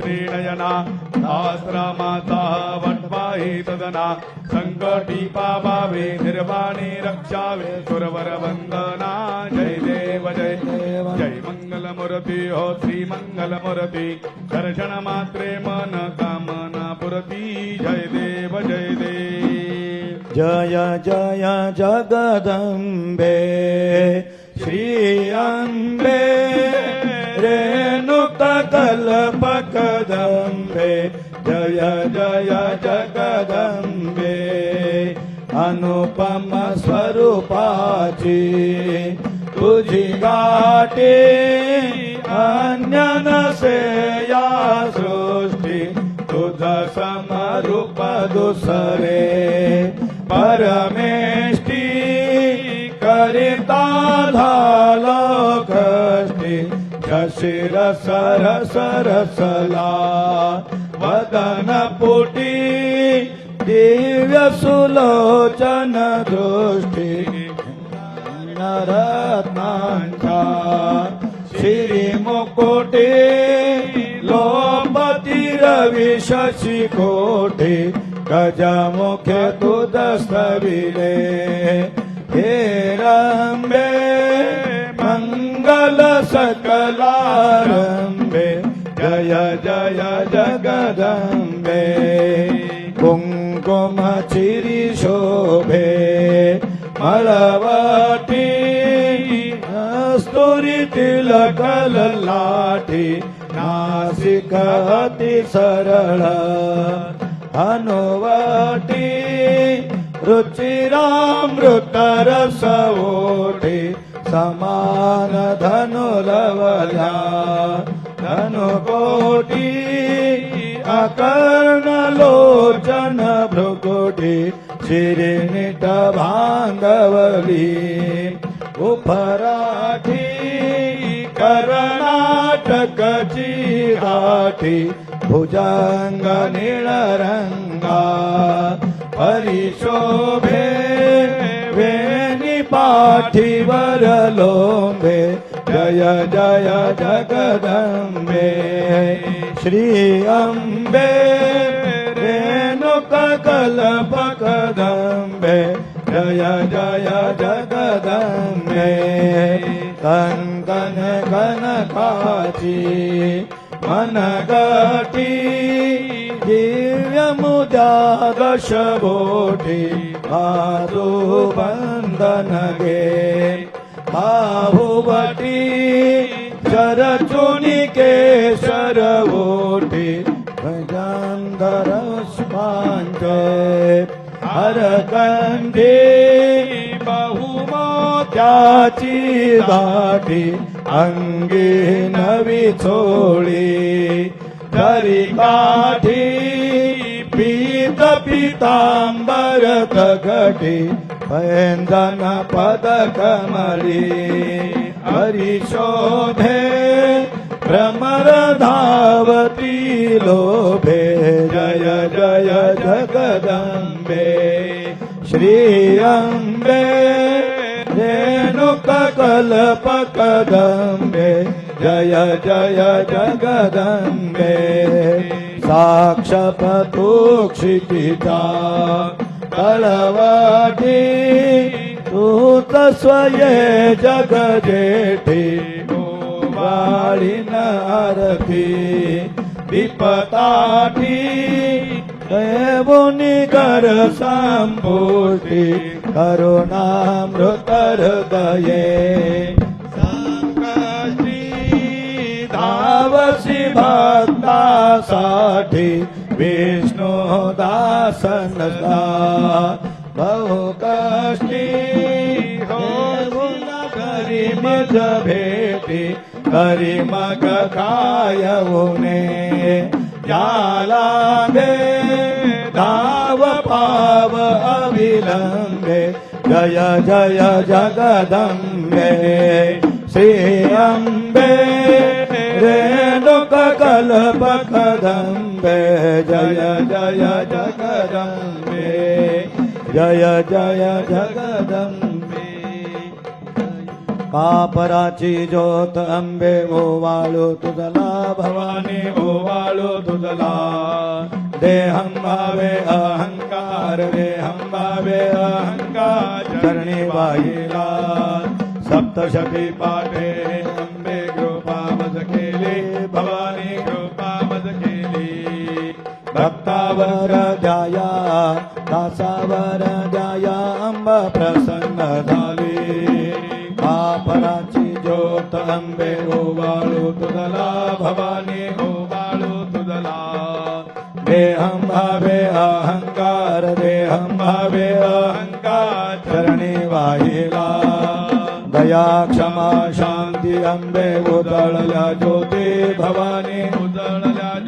त्रिनयना सहस्रमाता वट्वाहि तदना संकटी पावावे निर्वाणे रक्षावे सुरवर वंदना जय देव जय देव. जय मङ्गलमुरति हो श्रीमङ्गलमुरति दर्शनमात्रे मात्रे मन कामना पुरति जय देव जय देव जय जय जगदम्बे श्री जय जय जगदम्बे अनुपम स्वरूपाची तुझी गाठी अन्य नसे या सृष्टी तुझ समरूप दुसरे परमेष्टी करिता झालो कष्टी जशिर सर सरसला वदन पुटी दिव्य सुलोचन दृष्टी रत्नांचा श्री मुकुटे लोपती रवी शशी कोठे गजमुखे तुद स्तविले हे रंबे मंगल सकलारंबे जय जय जगदम्बे। कुं कुमचिरि शोभे मरवटी स्तुरि तिलक सरल धनुवी रुचिरामृतरसवोटि समान धनुलला धनुकोटी अकर्ण लोचन भृकुटी शिरिनिट भांगवली उपराठी कर्नाटकची गाठी भुजंग निळरंगा परिशोभे वेणी पाठीवर लोंबे जय जय जगदम्बे। श्री अम्बे रेणुक कल्पकदंबे जय जय जगदंबे कंकन कनकाची मनगटी दिव्य मुद्या दशबोटी आदो बंधन गे बाहुबटी चरचुनी केशर ओठी गजांधर स्पांच हरकंठी बहुमोत्याची दाटी अंगी नवी चोळी तरी काठी पीत पितांबर तगटी भेन्दन पदकमली। हरिशोभे भ्रमरधावती लोभे। जय जय जगदम्बे। श्रियम्बे रेणुककल्पकदम्बे। जय जय जगदम्बे। साक्षपतोक्षि કળવટી તું તસ્વયે જગ જેઠી વાળી નારથી વિપતાઠી દેવોની કર સંભૂતિ કરુણામૃત હૃદયે શ્રી ધાવસી ભક્તા સાઠી विष्णो दासनदा बहु कष्टी करिम करिमज भेटि करिमगाय उे जालादे पाव अविलम्बे जय जय जगदम्बे श्री अम्बे रे जगदम्बे जय जय जगदम्बे जय जय जगदम्बे। पापराची ज्योत अंबे ओवाळो तुझला भवानी भवानी तुझला। देहं भावे अहंकार देहं भावे अहंकार चरणी वाहिला सप्तशती पाठे। भक्तावर द्याया दासावर द्याया अंब प्रसन्न झाली. कापराची ज्योत अंबे ओवाळू तुझला भवानी ओवाळू तुझला. देहं भावे अहंकार देहं भावे अहंकार चरणी वाहिला. दया क्षमा शांती अंबे उदळल्या ज्योती भवानी उदळल्या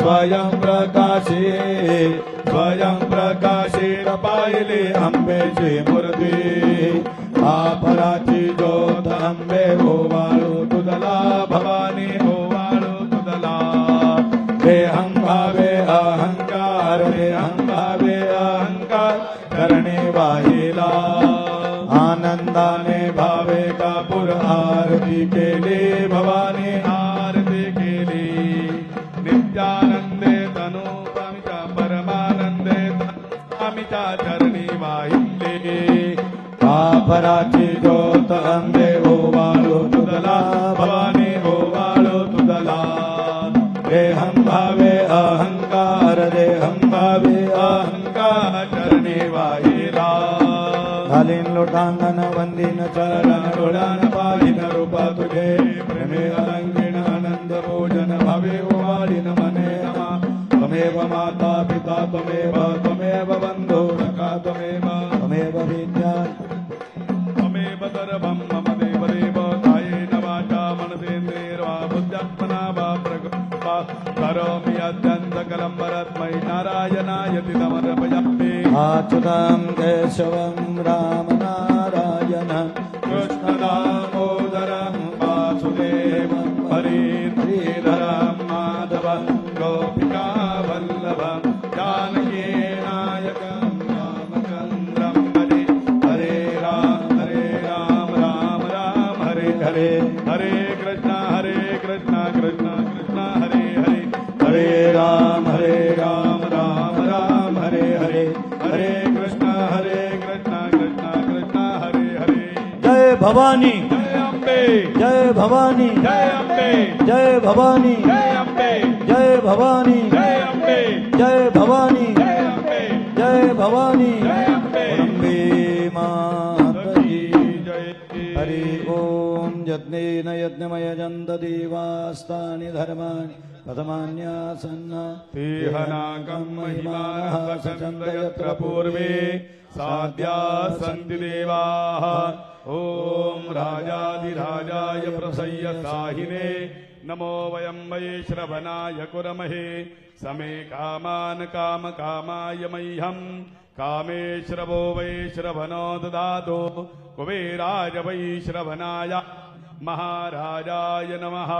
स्वयं प्रकाशी स्वयं प्रकाशी पाहिली अंबेची मूर्ती आपराची ज्योत अंबे ओवाळू हो तुदला भवानी हो ओवाळू तुदला हे भावे अहंकार हे हंगावे अहंकार करणे वाहिला. आनंदाने भावे कापूर आरती केली भवानी आरती कापराची ज्योत अंबे ओवाळू तुझला भवानी ओवाळू तुझला देहं भावे अहंकार देहं भावे अहंकार चरणी वाहिला. घालीन लोटांगण वंदीन चरण डोळ्यान पाहिन रूपा तुझे प्रेमे अलंकीण आनंद भोजन भावे ओवाळीन मने त्वमेव माता पिता त्वमेव त्वमेव बंधू सखा त्वमेव. त्वमेव विद्या त्वमेव सर्वं मम देवदेव कायेन वाचा मनसेन्द्रियैर्वा बुद्ध्यात्मना वा प्रकृत्या करोमि अत्यन्तकलं परस्मै नारायणायति तमर्पयामि अच्युतं केशवं रामनारायण कृष्णदामोदरं भवानी जय अम्बे जय भवानी जय अम्बे जय भवानी जय अम्बे जय भवानी जय अम्बे जय भवानी जय अम्बे जय भवानी यज्ञेन यज्ञमयजन्त देवास्तानि धर्माणि कथमान्यासन्न तेहनाकं महिमानः सचन्द यत्र पूर्वे साध्या सन्ति देवाः। ॐ राजाधिराजाय प्रसय्य साहिने। नमो वयं वै श्रवणाय कुरमहे। समे कामान् कामकामाय मह्यम् कामेश्रवो वै श्रवणो ददातु। कुबेराज वै श्रवणाय महाराजाय नमः।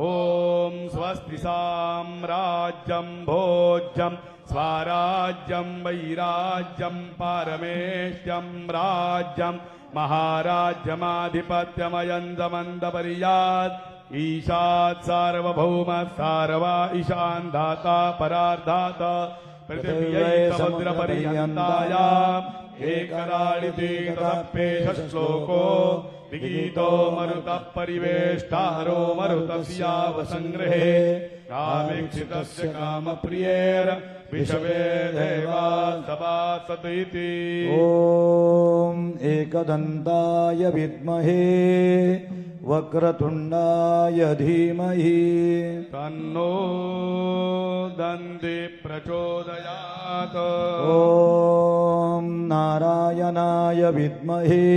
ॐ स्वस्ति साम्राज्यम् भोज्यम् स्वाराज्यम् वैराज्यम् पारमेष्यम् राज्यम् महाराज्यमाधिपत्यमयन्दमन्दपर्यात् ईशात् सार्वभौम सार्वा ईशान्धाता परार्धाता पृथिव्यै एकराणि एकराळिते श्लोको। विगीतो मरुतः परिवेष्टारो मरुतस्यावसङ्ग्रहे कामेक्षितस्य कामप्रियेर विषवे देवा सभासत इति ॐ एकदन्ताय विद्महे वक्रतुण्डाय धीमहि। तन्नो दन्ति प्रचोदयात्। ॐ नारायणाय विद्महे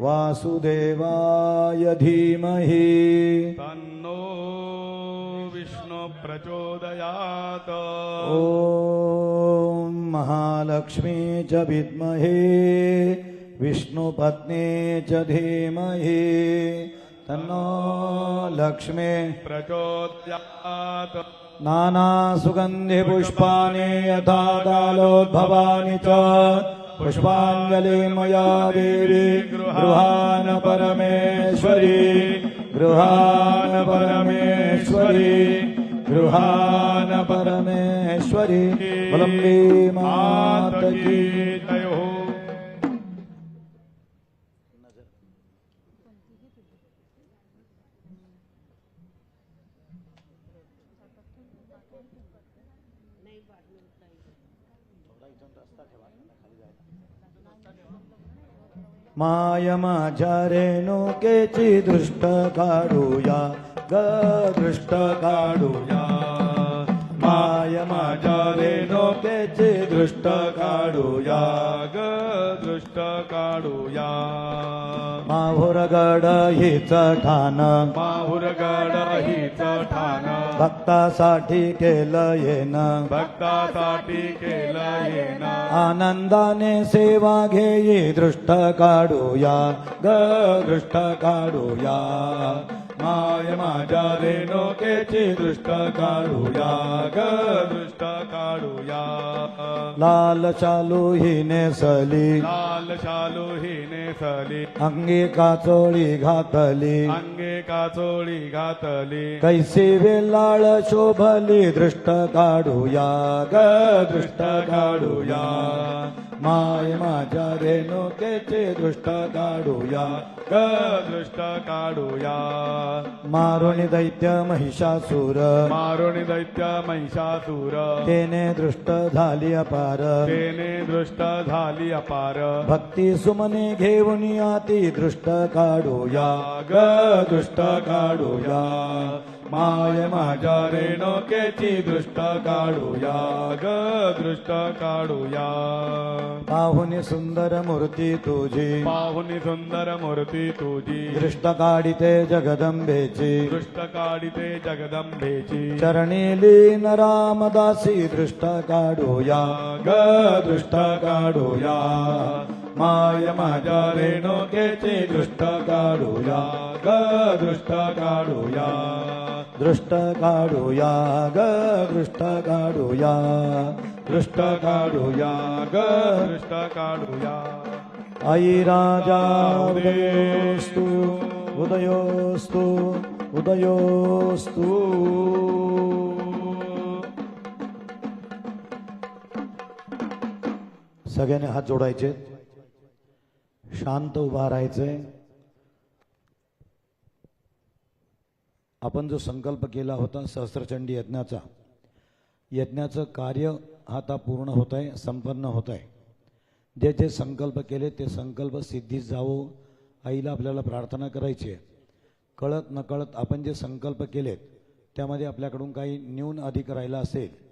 वासुदेवाय धीमहि। तन्नो विष्णु प्रचोदयात्। ॐ महालक्ष्मी च विद्महे विष्णुपत्नी च धीमहि। तन्नो लक्ष्मी। प्रचोदयात्। नानासुगन्धिपुष्पाणि यथा कालोद्भवानि च। पुष्पाञ्जलि मया देवी गृहान परमेश्वरी गृहान परमेश्वरी गृहान परमेश्वरी वलंबी मात मात की की जय हो माय माझ्या रेणुकेची दृष्ट काढूया ग दृष्ट काढूया. माय माझ्या रेणुकेची दृष्ट काढूया ग दृष्ट काढूया. माहुरगड हिच ठाण. माहुरगड हिच ठाण. भक्तासाठी केलं येन भक्तासाठी केलं येण. आनंदाने सेवा घेई दृष्ट काढूया. ग दृष्ट काढूया. माय माझ्या रेणुकेची दृष्ट काढूया ग दृष्ट काढूया. लाल चालू ही नेसली लाल शालू ही नेसली अंगी काचोळी घातली. अंगे काचोळी घातली. कैसी वेलाळ शोभली दृष्ट काढूया ग दृष्ट काढूया. माय माझ्या रेणुकेचे दृष्ट काढूया. ग दृष्ट काढूया. मारुणी दैत्य महिषासूर. मारुणी दैत्य महिषासूर. तेने दृष्ट झाली अपार. तेने दृष्ट झाली अपार. भक्ती सुमने घेऊन आती दृष्ट काढूया. ग दृष्ट काढूया. माय माझ्या रेणुकेची दृष्ट काढूया ग दृष्ट काढूया. पाहुनी सुंदर मूर्ती तुझी. पाहुनी सुंदर मूर्ती तुझी. दृष्ट काढिते जगदंबेची. दृष्ट काढिते जगदंबेची. चरणी लीन रामदासी दृष्ट काढूया ग दृष्ट काढूया. माय माझ्या रेणुकेची दृष्ट काढूया ग दृष्ट काढूया. दृष्ट काढूया ग दृष्ट काढूया. दृष्ट काढूया ग दृष्ट काढूया. आई राजा उदयोस्तु उदयोस्तु उदयोस्तु. सगळ्यांनी हात जोडायचे. शांत उभा राहायचं आहे आपण जो संकल्प केला होता सहस्त्रचंडी यज्ञाचा यज्ञाचं कार्य आता पूर्ण होत आहे संपन्न होत आहे जे जे संकल्प केले ते संकल्प सिद्धीत जावो आईला आपल्याला प्रार्थना करायची आहे. कळत नकळत आपण जे संकल्प केलेत त्यामध्ये आपल्याकडून काही न्यून अधिक राहिला असेल